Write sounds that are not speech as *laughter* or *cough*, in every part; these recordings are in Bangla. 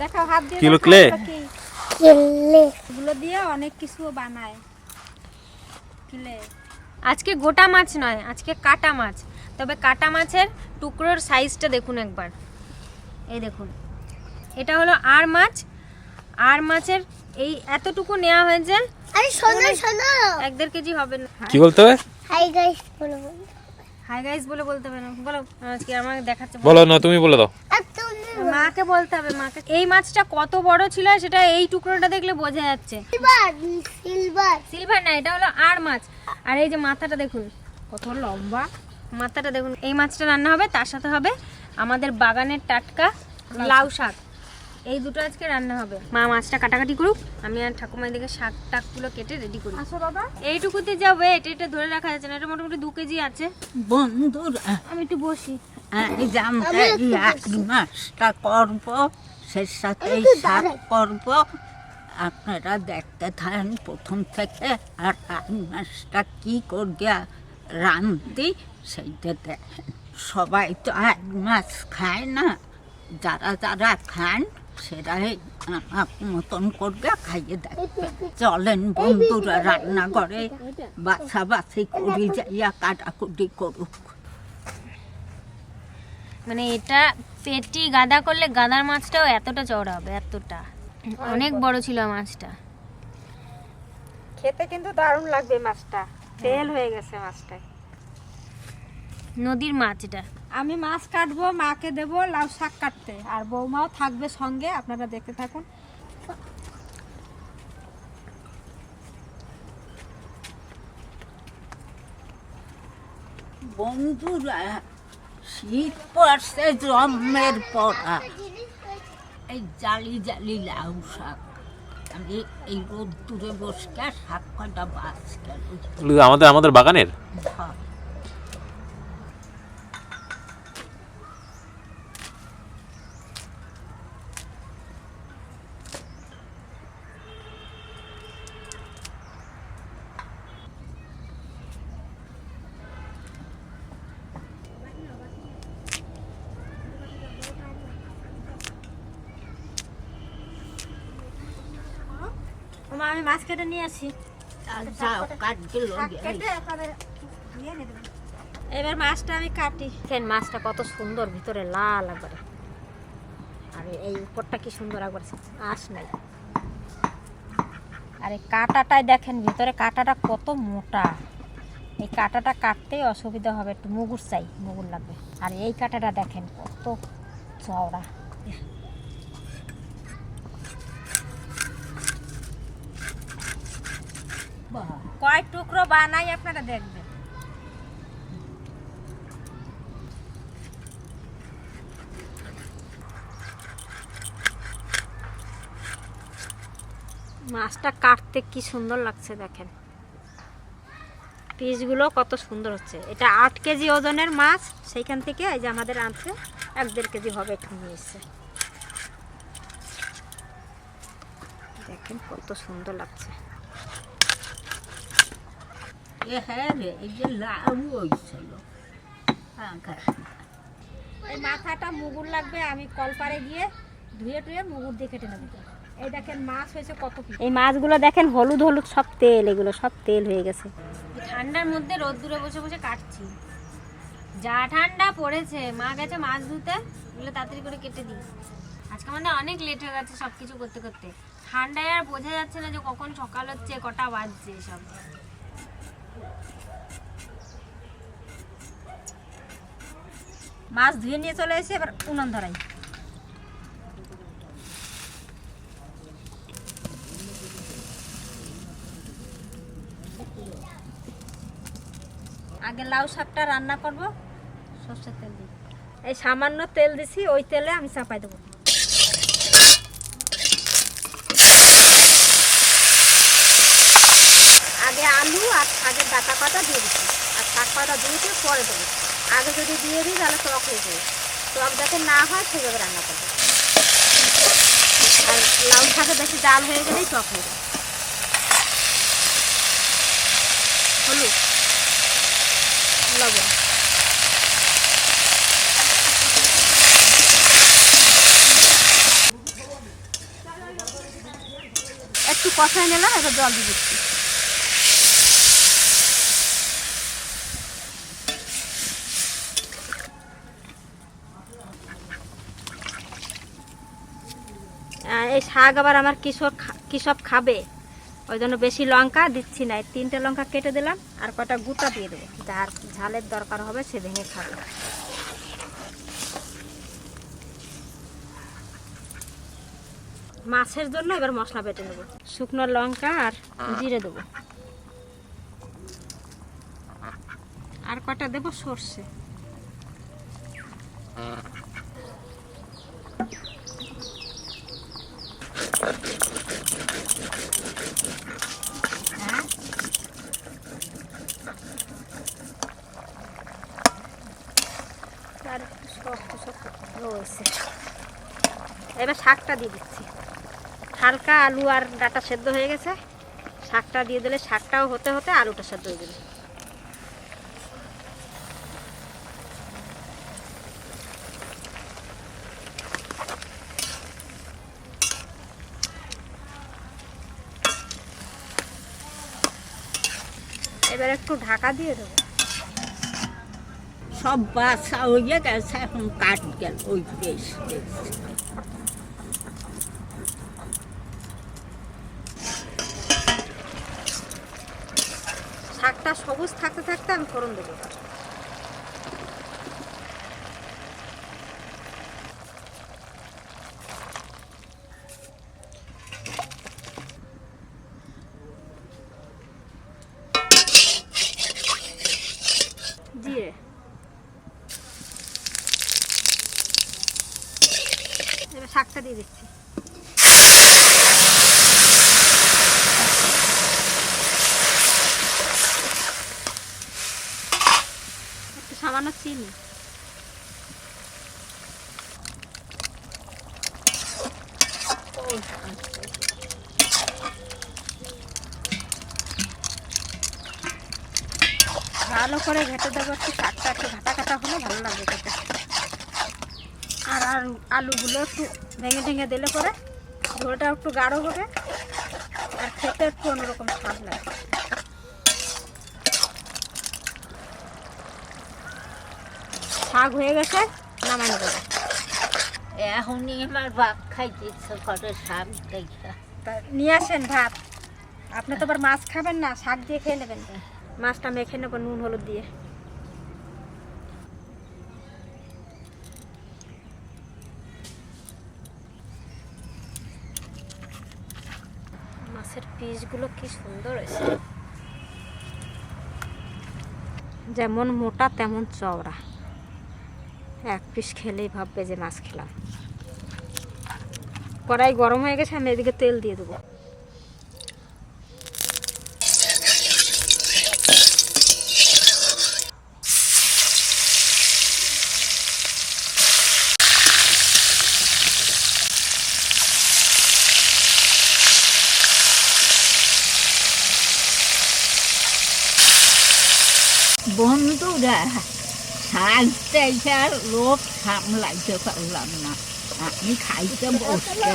দেখাও হাত দিয়ে কি হলো, দেখাও, clay? এটা কি? এগুলো দিয়ে অনেক কিছু বানায়। কিলে? আজকে গোটা মাছ নয় আজকে কাটা মাছ। তবে কাটা মাছের টুকরোর সাইজটা দেখুন একবার। এই দেখুন। এটা হলো আর মাছ। আর মাছের এই এতটুকু নেওয়া হয়েছে আরে শোনো শোনো। এক দেড় কেজি হবে না। কি বলতে হবে? হাই গাইস বলো বলো। হাই গাইস বলে বলতে হবে না। বলো আজকে আমাকে দেখাচ্ছে? বলো না তুমি বলে দাও। মাকে বলতে হবে মাকে। এই মাছটা কত বড় ছিল সেটা এই টুকরোটা দেখলে বোঝা যাচ্ছে। সিলভার সিলভার সিলভার না এটা হলো আর মাছ। আর এই যে মাথাটা দেখুন কত লম্বা। মাথাটা দেখুন এই মাছটা রান্না হবে তার সাথে হবে আমাদের বাগানের টাটকা লাউ শাক। এই দুটো আজকে রান্না হবে। মা মাছটা কাটাকাটি করুক আমি আর ঠাকুমা এদিকে শাক টাকগুলো কেটে রেডি করি। আসো বাবা। এইটুকুতে যা ওয়েট এটা ধরে রাখা যাচ্ছে না এটা মোটামুটি দু কেজি আছে। বন্ধুরা আমি একটু বসি। এই যে আমরা এই এক মাসটা করব সে সাথে এই করব। আপনারা দেখতে থাকেন প্রথম থেকে আর এক মাসটা কি করিয়া রান্ধি সেইটা দেখেন। সবাই তো এক মাস খায় না যারা যারা খান আমার মতন করবে খাইয়ে দেখবে। চলেন বন্ধুরা রান্না করে বাছাবাছি করি যাইয়া কাটাকুটি করুক। মানে এটা পেটি গাদা করলে গাদার মাছটাও এতটা চওড়া হবে এতটা। অনেক বড় ছিল মাছটা। খেতে কিন্তু দারুণ লাগবে মাছটা। তেল হয়ে গেছে মাছটা নদীর মাছ এটা। আমি মাছ কাটবো মাকে দেবো লাউ শাক কাটতে। আর বৌমাও থাকবে সঙ্গে আপনারা দেখতে থাকুন। বন্ধুরা শীত পড়ছে জন্মের পড়া এই জালি জালি লাউ শাক। আমি এই রোদ্দুরে বসকে শাক কটা বাস আমাদের আমাদের বাগানের? মা আমি মাছ কেটে নিয়ে আসি এবার মাছটা আমি কাটি। দেখেন মাছটা কত সুন্দর ভিতরে লাল একবারে। আর এই উপরটা কি সুন্দর একবার আঁশ নাই। আর এই কাঁটাটায় দেখেন ভিতরে কাঁটাটা কত মোটা। এই কাঁটাটা কাটতেই অসুবিধা হবে একটু মুগুর চাই মুগুর লাগবে। আর এই কাঁটাটা দেখেন কত চওড়া। কয় টুকরো বানাই আপনারা দেখবেন। মাছটা কাটতে কি সুন্দর লাগছে দেখেন। পিসগুলো কত সুন্দর হচ্ছে। এটা আট কেজি ওজনের মাছ, সেইখান থেকে এই যে আমাদের আনছে, এক দেড় কেজি হবে একটু নিয়ে এসছে দেখেন কত সুন্দর লাগছে। এ হ্যাঁ রে এই যে লাউ হয়েছিল। হ্যাঁ এই মাথাটা মুগুর লাগবে আমি কলপারে গিয়ে ধুয়ে টুয়ে মুগুর দিয়ে কেটে নেব। এই দেখেন মাছ হয়েছে কত এই মাছগুলো দেখেন হলুদ হলুদ সব তেল এগুলো সব তেল হয়ে গেছে। ঠান্ডার মধ্যে রোদ্দুরে বসে বসে কাটছি। যা ঠান্ডা পড়েছে মা গেছে মাছ ধুতে এগুলো তাড়াতাড়ি করে কেটে দিই। আজকে আমাদের অনেক লেট হয়ে গেছে সব কিছু করতে করতে। ঠান্ডায় আর বোঝা যাচ্ছে না যে কখন সকাল হচ্ছে কটা বাজছে সব মাছ ধুয়ে নিয়ে চলে এসে এবার উনুন ধরাই। আগে লাউ শাকটা রান্না করব, সর্ষের তেল দিই এই সামান্য তেল দিছি, ওই তেলে আমি চাপাই দেবো। আগে আলু আর শাকের ডাটা পাতা দিয়ে দিচ্ছি। আর শাক পাতা দিয়েছি পরে দেবো। আগে যদি দিয়ে দিই, তাহলে টক হয়ে যায়। টক যাতে না হয় সেভাবে রান্না করব। আর লাউ শাকে বেশি ডাল হয়ে গেলেই টক হয়ে যায়। হলুদ, লবণ। একটু কষায় নিলাম, এবার জল দিয়ে দিচ্ছি। শাক আবার আমার খা- কৃষক খাবে? ওই জন্য বেশি লঙ্কা দিচ্ছি না। তিনটে লঙ্কা কেটে দিলাম, আর কটা গুঁটা দিয়ে দেবো। যার ঝালের দরকার হবে সে ভেঙে খাবে। মাছের জন্য এবার মশলা বেটে নেব। শুকনো লঙ্কা আর জিরে দেবো। আর কটা দেবো সর্ষে আর একটু শক্ত শক্ত রয়েছে এবার শাকটা দিয়ে দিচ্ছি। হালকা আলু আর ডাটা সেদ্ধ হয়ে গেছে। শাকটা দিয়ে দিলে শাকটাও হতে হতে আলুটা সেদ্ধ হয়ে যাবে। এবার একটু ঢাকা দিয়ে দেবো। সব বাসা হয়ে গেছে, এখন কাট গেল, ওই বেশ বেশ শাকটা সবুজ থাকতে থাকতে আমি ফোড়ন দেবো। এবার শাকটা দিয়ে দিচ্ছি একটু সামান্য চিনি। ভালো করে ঘেটে দেবো, একটু শাকটা একটু ঘাটা ঘাটা হলে ভালো লাগবে খেতে। আর আর আলুগুলো একটু ভেঙে ভেঙে দিলে পরে ঝোলটা একটু গাঢ় হবে, আর খেতে একটু অন্যরকম স্বাদ লাগে। শাক হয়ে গেছে নামাই নেব। এখনই আমার ভাত খাইতে ইচ্ছে করে শাক দেখে তা নিয়ে আসেন ভাত। আপনি তো আবার মাছ খাবেন না শাক দিয়ে খেয়ে নেবেন। মাছটা মেখে নেব নুন হলুদ দিয়ে। মাছের পিসগুলো কি সুন্দর হয়েছে। যেমন মোটা তেমন চওড়া। এক পিস খেলেই ভাববে যে মাছ খেলাম। কড়াই গরম হয়ে গেছে, আমি এদিকে তেল দিয়ে দেবো। বন্ধুরা শাক দেখে আর লোভ সামলাইতে পারলাম না আমি খাইতে বসতে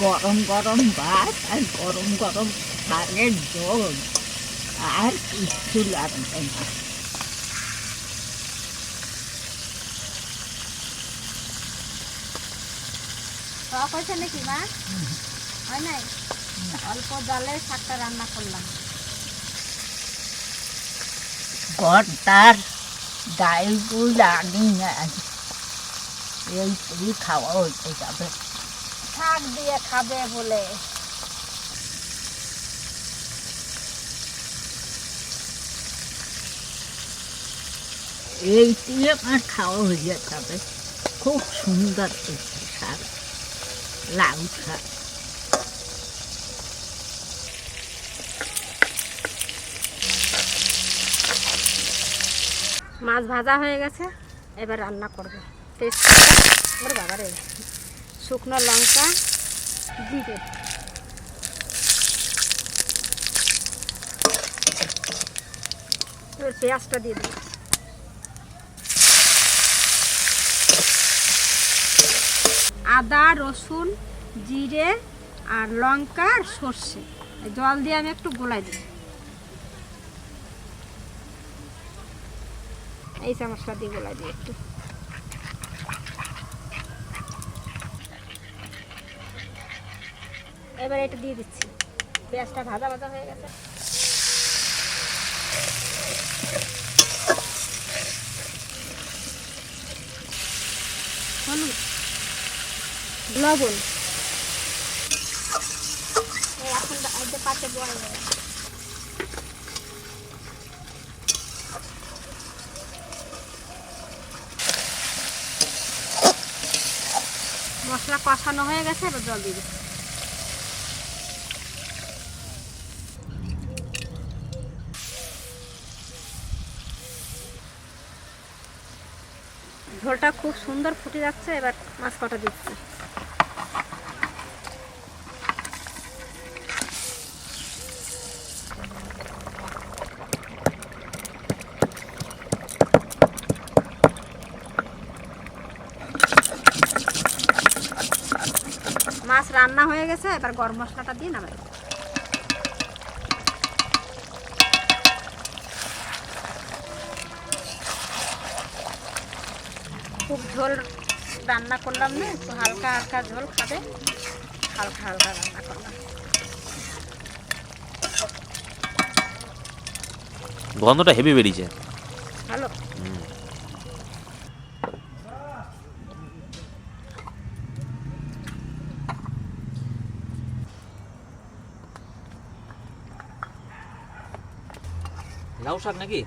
গরম গরম ভাত আর গরম গরম শাকের জল আর কিচ্ছু লাগবে না টক হয়েছে নাকি মা হয় নাই অল্প জলে শাকটা রান্না করলাম ঘরটার ডাইলগুল আনি না। এই এই খাওয়া হইতে যাবে। শাক দিয়ে খাবে বলে। এই দিয়ে আমার খাওয়া হয়ে যাবে। খুব সুন্দর শাক লাউ শাক। মাছ ভাজা হয়ে গেছে, এবার রান্না করব। টেস্ট ওর বাবা রে। শুকনো লঙ্কা, জিরে। এবার পেঁয়াজটা দিয়ে দিই আদা, রসুন, জিরে আর লঙ্কা আর সর্ষে। জল দিয়ে আমি একটু গোলাই দিই এই চামচটা দিয়ে গোলাই দিই একটু। এবার এটা দিয়ে দিচ্ছি। পেঁয়াজটা ভাজা ভাজা হয়ে গেছে। হলুদ, লবণ। এখন পাতে বড় মশলা কষানো হয়ে গেছে, এবার জল দিয়ে ঝোলটা খুব সুন্দর ফুটে যাচ্ছে, এবার মাছ কটা দিচ্ছি। মাছ রান্না হয়ে গেছে, এবার গরম মশলাটা দিয়ে নামাই। খুব ঝোল রান্না করলাম না, একটু হালকা হালকা ঝোল খাবে। হালকা হালকা রান্না করলাম। গন্ধটা হেভি বেরিয়েছে ভালো লাউ শাক নাকি?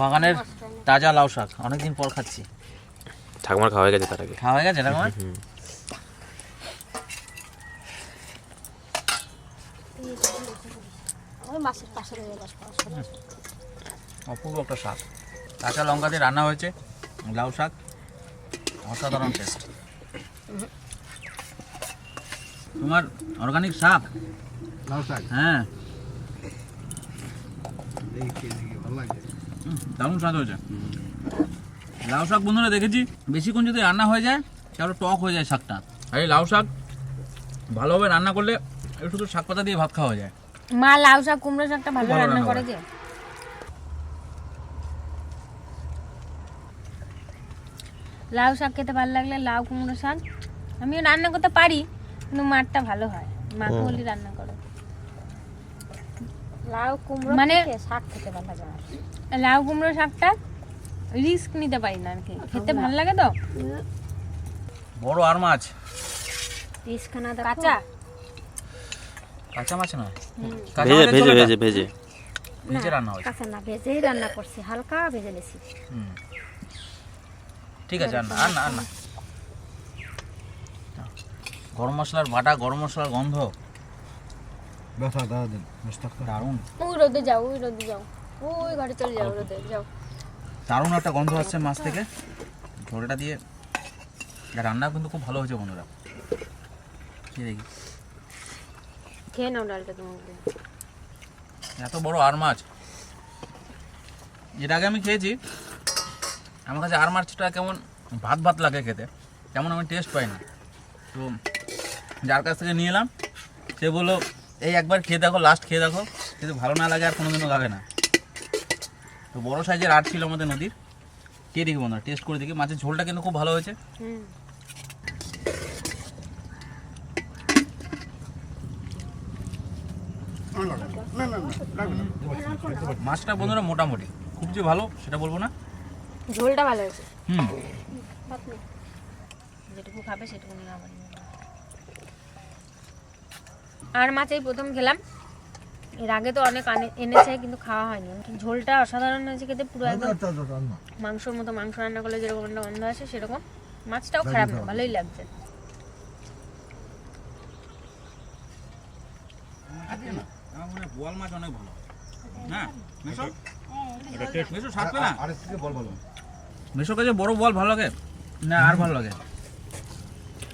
বাগানের তাজা লাউ শাক। অনেকদিন পর খাচ্ছি। ঠাকুমার খাওয়া হয়ে গেছে তার আগে। খাওয়া হয়ে গেছে গেছে অপূর্ব একটা শাক। কাঁচা লঙ্কা দিয়ে রান্না হয়েছে। লাউ শাক। অসাধারণ টেস্ট তোমার অর্গানিক শাক? লাউ শাক। হ্যাঁ দেখি খেয়ে দেখি ভালো লাগছে হুম, দারুণ স্বাদ হয়েছে। লাউ শাক বন্ধুরা দেখেছি বেশিক্ষণ যদি রান্না হয়ে যায় তাহলে টক হয়ে যায় শাকটা। আর এই লাউ শাক ভালোভাবে রান্না করলে একটু শুধু শাক পাতা দিয়ে ভাত খাওয়া যায়। মা লাউ শাক কুমড়ো শাকটা ভালো রান্না করে করে। যে। লাউ শাক খেতে ভালো লাগলে লাউ কুমড়ো শাক আমিও রান্না করতে পারি কিন্তু মারটা ভালো হয়। মাকে বলি রান্না করো। লাউ কুমড়ো মানে- শাক খেতে ভালো লাগে লাউ কুমড়ো শাকটা রিস্ক নিতে পারি না আর কি। খেতে ভালো লাগে তো? বড় আর মাছ? পিসখানা দেখো। কাঁচা? কাঁচা মাছ কাঁচা ভেজে ভেজে ভেজে ভেজে। ভেজে রান্না হয়েছে? কাঁচা না ভেজেই রান্না করছি হালকা ভেজে নিছি। হুম। ঠিক আছে আর না আর না আর না গরম মশলার বাটা গরম মশলার গন্ধ। ব্যথা দাদা দিন মুস্তাক দারুণ। ওই রোদে যাও ওই রোদে যাও। ওই ঘরে চলে যাও রোদে যাও। দারুণ একটা গন্ধ আসছে মাছ থেকে। ঝোলটা দিয়ে। রান্না কিন্তু খুব ভালো হয়েছে বন্ধুরা। কি দেখি? খেয়ে নাও ডালটা তোমাকে এত বড় আর মাছ। এর আগে আমি খেয়েছি। আমার কাছে আর মাছটা কেমন ভাত ভাত লাগে খেতে। তেমন আমি টেস্ট পাই না। তো যার কাছ থেকে নিয়ে এলাম সে বলল এই একবার খেয়ে দেখো লাস্ট খেয়ে দেখো। কিন্তু ভালো না লাগে আর কোনোদিনও খাবে না। তো বড় সাইজের আট ছিল আমাদের নদীর। কে দেখি বন্ধুরা টেস্ট করে দেখি। মাছের ঝোলটা কিন্তু খুব ভালো হয়েছে। মাছটা বন্ধুরা মোটামুটি। খুব যে ভালো সেটা বলব না। ঝোলটা ভালো হয়েছে। হুম। যেটুকু খাবে সেটুকু নিয়ে। আর মাছ এই প্রথম খেলাম। এর আগে তো অনেক আনে- এনেছে কিন্তু খাওয়া হয়নি। ঝোলটা অসাধারণ হয়েছে খেতে পুরো একদম মাংসর মতো মাংস রান্না করলে যেরকম একটা গন্ধ আসে সেরকম। মাছটাও খারাপ না ভালোই লাগছে। বোয়াল মাছ অনেক ভালো মেশো বল কাছে বড় বোয়াল ভালো লাগে? না আর ভালো লাগে?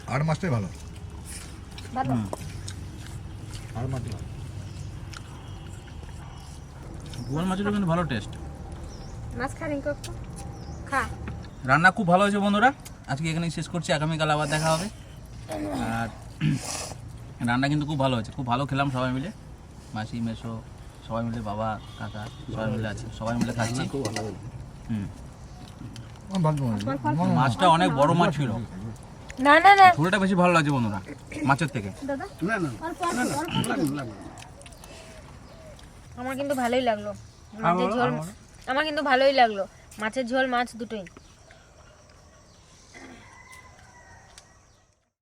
আর মাছটাই ভালো। আর মাছ ভালো বোয়াল মাছেরও কিন্তু ভালো টেস্ট মাছ খা রিঙ্কু খা। রান্না খুব ভালো হয়েছে বন্ধুরা। আজকে এখানেই শেষ করছি। আগামীকাল আবার দেখা হবে। আর *clears throat* রান্না কিন্তু খুব ভালো হয়েছে। খুব ভালো খেলাম সবাই মিলে। মাসি মেসো সবাই মিলে বাবা কাকা সবাই মিলে আছে সবাই মিলে খাচ্ছি। হুম। মাছটা অনেক বড় মাছ ছিল। না না না। ঝোলটা বেশি ভালো লাগছে বন্ধুরা। মাছের থেকে। আমার কিন্তু ভালোই লাগল। মাছের ঝোল আমার কিন্তু ভালোই লাগল। মাছের ঝোল মাছ দুটোই।